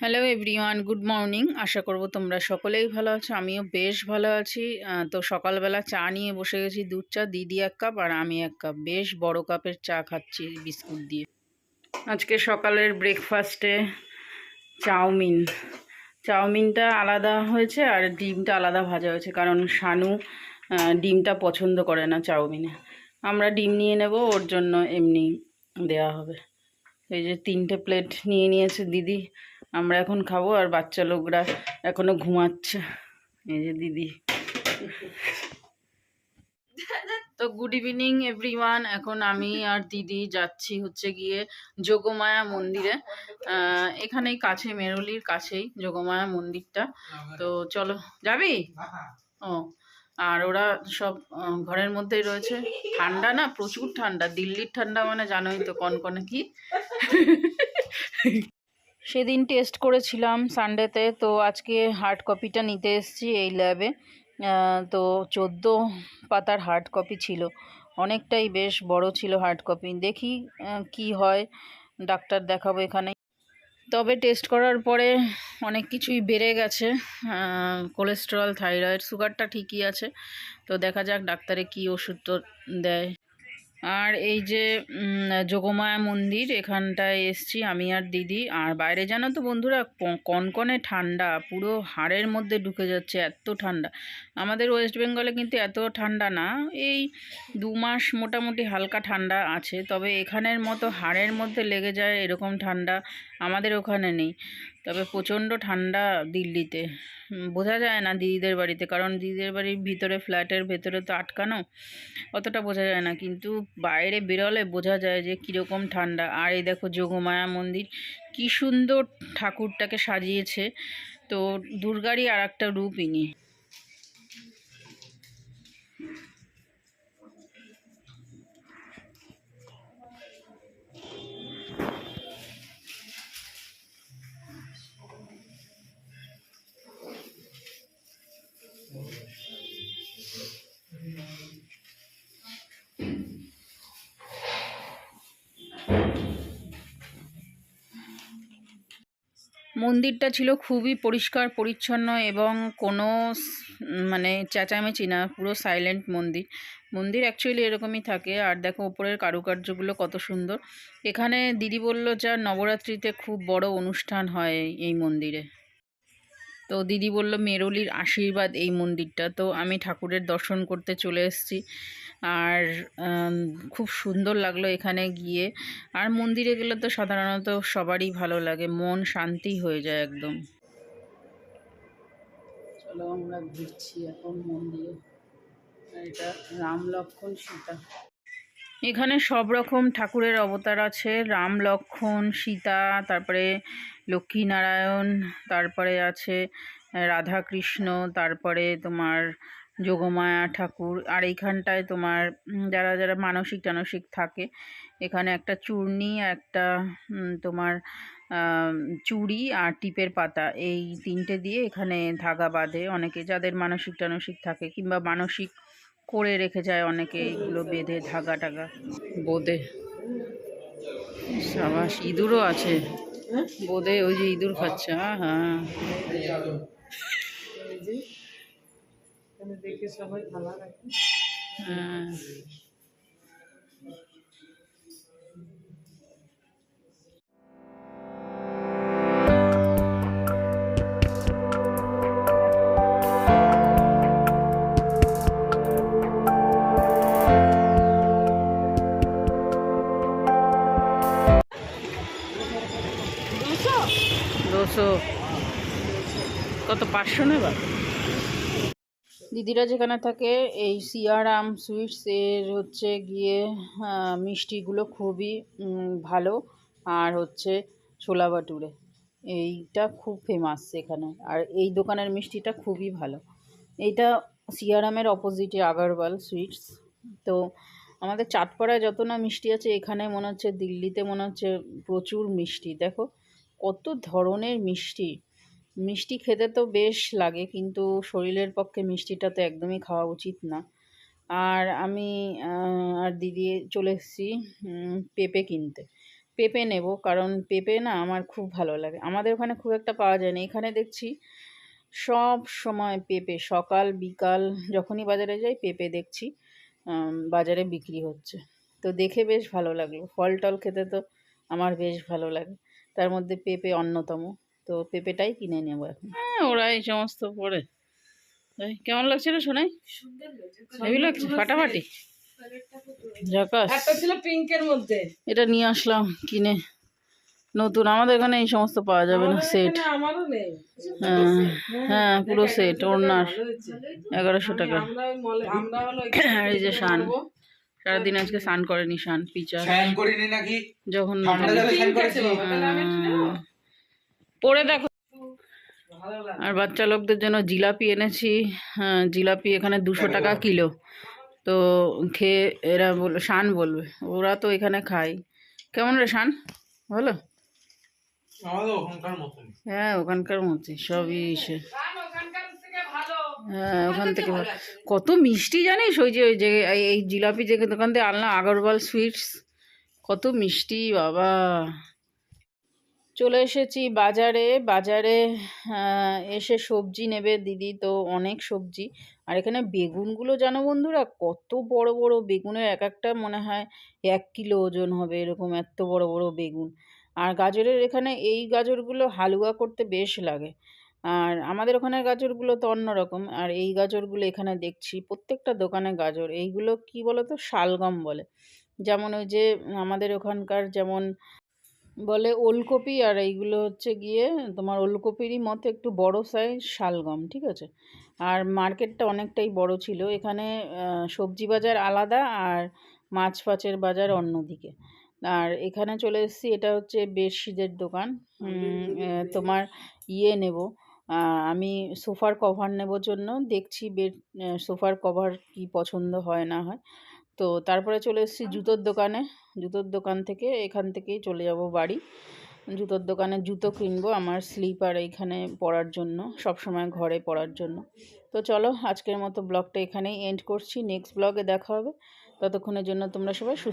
Hello everyone good morning আশা করব তোমরা সকলেই ভালো আছো। আমিও বেশ ভালো আছি। তো সকালবেলা চা নিয়ে বসে গেছি দুধ চা, দিদি এক কাপ আর আমি এক কাপ। বেশ বড় কাপের চা খাচ্ছি বিস্কুট দিয়ে। আজকে সকালের ব্রেকফাস্টে চাউমিন। চাউমিনটা আলাদা হয়েছে আর ডিমটা আলাদা ভাজা হয়েছে কারণ শানু ডিমটা পছন্দ করে না চাউমিনে। আমরা ডিম নিয়ে নেব, ওর জন্য এমনি দেয়া হবে। এই যে তিনটে প্লেট নিয়ে নিয়েছে দিদি। আমরা এখন খাব আর বাচ্চা লোকরা এখনও ঘুমাচ্ছে। এই যে দিদি। তো গুড ইভিনিং এভরিওয়ান এখন আমি আর দিদি যাচ্ছি হচ্ছে গিয়ে যোগমায়া মন্দিরে। এখানেই কাছে, মেরুলির কাছেই যোগমায়া মন্দিরটা। তো চলো, যাবি? ও, আর ওরা সব ঘরের মধ্যেই রয়েছে। ঠান্ডা না, প্রচুর ঠান্ডা। দিল্লির ঠান্ডা মানে জানোই তো, কনকনে কি? সেদিন টেস্ট করেছিলাম সানডেতে তো আজকে হার্ড কপিটা নিতে এসেছি এই ল্যাবে তো চোদ্দ পাতার হার্ড কপি ছিল। অনেকটাই বেশ বড় ছিল হার্ড কপি দেখি কি হয়। ডাক্তার দেখাবো এখানে। তবে টেস্ট করার পরে অনেক কিছুই বেড়ে গেছে। কোলেস্টেরল থাইরয়েড সুগারটা ঠিকই আছে। তো দেখা যাক ডাক্তারে কি ওষুধ দেয়। আর এই যে যোগমায়া মন্দির, এখানটায় এসছি আমি আর দিদি। আর বাইরে জানো তো বন্ধুরা কনকনে ঠান্ডা, পুরো হাড়ের মধ্যে ঢুকে যাচ্ছে এত ঠান্ডা। আমাদের ওয়েস্ট বেঙ্গলে কিন্তু এত ঠান্ডা না, এই দু মাস মোটামুটি হালকা ঠান্ডা আছে, তবে এখানের মতো হাড়ের মধ্যে লেগে যায় এরকম ঠান্ডা। আমাদের ওখানে নেই। তবে প্রচণ্ড ঠান্ডা দিল্লিতে। বোঝা যায় না দিদিদের বাড়িতে, কারণ দিদিদের বাড়ির ভিতরে, ফ্ল্যাটের ভেতরে তো আটকানো, অতটা বোঝা যায় না। কিন্তু বাইরে বেরোলে বোঝা যায় যে কীরকম ঠান্ডা। আর এই দেখো যোগমায়া মন্দির, কি সুন্দর ঠাকুরটাকে সাজিয়েছে। তো দুর্গারই আর একটা রূপ ইনি। মন্দিরটা ছিল খুবই পরিষ্কার, পরিচ্ছন্ন এবং কোনো মানে চেঁচামেচি না, পুরো সাইলেন্ট মন্দির। মন্দির অ্যাকচুয়ালি এরকমই থাকে। আর দেখো, ওপরের কারুকার্যগুলো কত সুন্দর। এখানে দিদি বলল, যা নবরাত্রিতে খুব বড় অনুষ্ঠান হয় এই মন্দিরে। তো দিদি বলল, মেরলির আশীর্বাদ এই মন্দিরটা। তো আমি ঠাকুরের দর্শন করতে চলে এসেছি। আর খুব সুন্দর লাগল এখানে গিয়ে। আর মন্দিরে গেলে তো সাধারণত সবারই ভালো লাগে, মন শান্তি হয়ে যায় একদম। চলো আমরা ঘুরছি এখন মন্দিরে। এটা রাম লক্ষণ সীতা। এখানে সব রকম ঠাকুরের অবতার আছে। রাম, লক্ষণ, সীতা, তারপরে লক্ষ্মীনারায়ণ তারপরে আছে রাধা কৃষ্ণ তারপরে তোমার যোগমায়া ঠাকুর। আর এইখানটায় তোমার যারা যারা মানসিক টানসিক থাকে, এখানে একটা চূর্ণি, একটা তোমার চুড়ি আর টিপের পাতা। এই তিনটে দিয়ে এখানে ধাগা বাঁধে অনেকে। যাদের মানসিক টানসিক থাকে কিংবা মানসিক করে রেখে যায় অনেকে এইগুলো বেঁধে ধাগা টাগা বোঁদে। সাবাস ইঁদুরও আছে। বোঁদে ওই যে ইঁদুর খাচ্ছে হ্যাঁ হ্যাঁ। কত, পাঁচশো নেবা দিদিরা যেখানে থাকে, এই সিয়ারাম সুইটস, এর হচ্ছে গিয়ে মিষ্টিগুলো খুবই ভালো। আর হচ্ছে ছোলা বাটুরে এইটা খুব ফেমাস এখানে। আর এই দোকানের মিষ্টিটা খুবই ভালো। এইটা সিয়ারামের অপোজিটে আগারওয়াল সুইটস। তো আমাদের চাঁদপাড়ায় যত না মিষ্টি আছে, এখানে মনে হচ্ছে, দিল্লিতে মনে হচ্ছে প্রচুর মিষ্টি। দেখো কত ধরনের মিষ্টি। মিষ্টি খেতে তো বেশ লাগে, কিন্তু শরীরের পক্ষে মিষ্টিটা তো একদমই খাওয়া উচিত না। আর আমি আর দিদি চলে এসেছি পেঁপে কিনতে। পেঁপে নেব, কারণ পেঁপে না আমার খুব ভালো লাগে। আমাদের ওখানে খুব একটা পাওয়া যায় না। এখানে দেখছি সব সময় পেঁপে, সকাল, বিকাল, যখনই বাজারে যাই পেঁপে দেখছি বাজারে বিক্রি হচ্ছে। তো দেখে বেশ ভালো লাগল। ফল টল খেতে তো আমার বেশ ভালো লাগে। তার মধ্যে পেঁপে অন্যতম। তো পেঁপেটাই কিনে নেব এখন। হ্যাঁ ওরা এই সমস্ত পরে এই, কেমন লাগছে রে শোনাই হেভি লাগছে। ফাটাফাটি? ছিল পিঙ্কের মধ্যে। এটা নিয়ে আসলাম কিনে। নতুন আমাদের এখানে এই সমস্ত পাওয়া যাবে না সেট। এখানে আমারও নেই। হ্যাঁ হ্যাঁ পুরো সেট ওড়নার এগারোশো টাকা। এই যে শান। সারাদিন আজকে স্নান করেনি শান পিচা। স্নান করিনি নাকি? যখন নেব? পরে দেখো। আর বাচ্চা লোকদের জন্য জিলাপি এনেছি। হ্যাঁ জিলাপি এখানে দুশো টাকা কিলো। তো খেয়ে এরা বল শান বলবে। ওরা তো এখানে খায়। কেমন রে শান? ভালো? আমাদের ওখানকার মতন হ্যাঁ ওখানকার মতোই সবই সে শান ওখানকার থেকে ভালো। হ্যাঁ ওখান থেকে কত মিষ্টি জানিস? ওই যে ওই যে এই- এই জিলাপি যে দোকান থেকে আনলাম আগরওয়াল সুইটস কত মিষ্টি বাবা। চলে এসেছি বাজারে। বাজারে এসে সবজি নেবে দিদি তো অনেক সবজি। আর এখানে বেগুনগুলো জানো বন্ধুরা কত বড় বড় বেগুনের এক একটা মনে হয় এক কিলো ওজন হবে এরকম এত বড় বড় বেগুন। আর গাজরের এখানে এই গাজরগুলো হালুয়া করতে বেশ লাগে। আর আমাদের ওখানের গাজরগুলো তো অন্যরকম। আর এই গাজরগুলো এখানে দেখছি প্রত্যেকটা দোকানে গাজর। এইগুলো কি বলো তো শালগম বলে। যেমন ওই যে আমাদের ওখানকার যেমন বলে ওলকপি আর এইগুলো হচ্ছে গিয়ে তোমার ওলকপিরই মতো একটু বড় সাইজ শালগম ঠিক আছে? আর মার্কেটটা অনেকটাই বড় ছিল। এখানে সবজি বাজার আলাদা আর মাছ ফাছের বাজার অন্যদিকে। আর এখানে চলে এসেছি এটা হচ্ছে বেডশিটের দোকান। তোমার ইয়ে নেব। আমি সোফার কভার নেবার জন্য দেখছি বেড সোফার কভার কি পছন্দ হয় না হয়। তো তারপরে চলে এসেছি জুতোর দোকানে। জুতোর দোকান থেকে এখান থেকেই চলে যাব বাড়ি। জুতোর দোকানে জুতো কিনবো আমার স্লিপার এইখানে পরার জন্য সব সময় ঘরে পরার জন্য। তো চলো আজকের মতো ব্লগটা এখানেই এন্ড করছি। নেক্সট ব্লগে দেখা হবে। ততক্ষণের জন্য তোমরা সবাই সুস্থ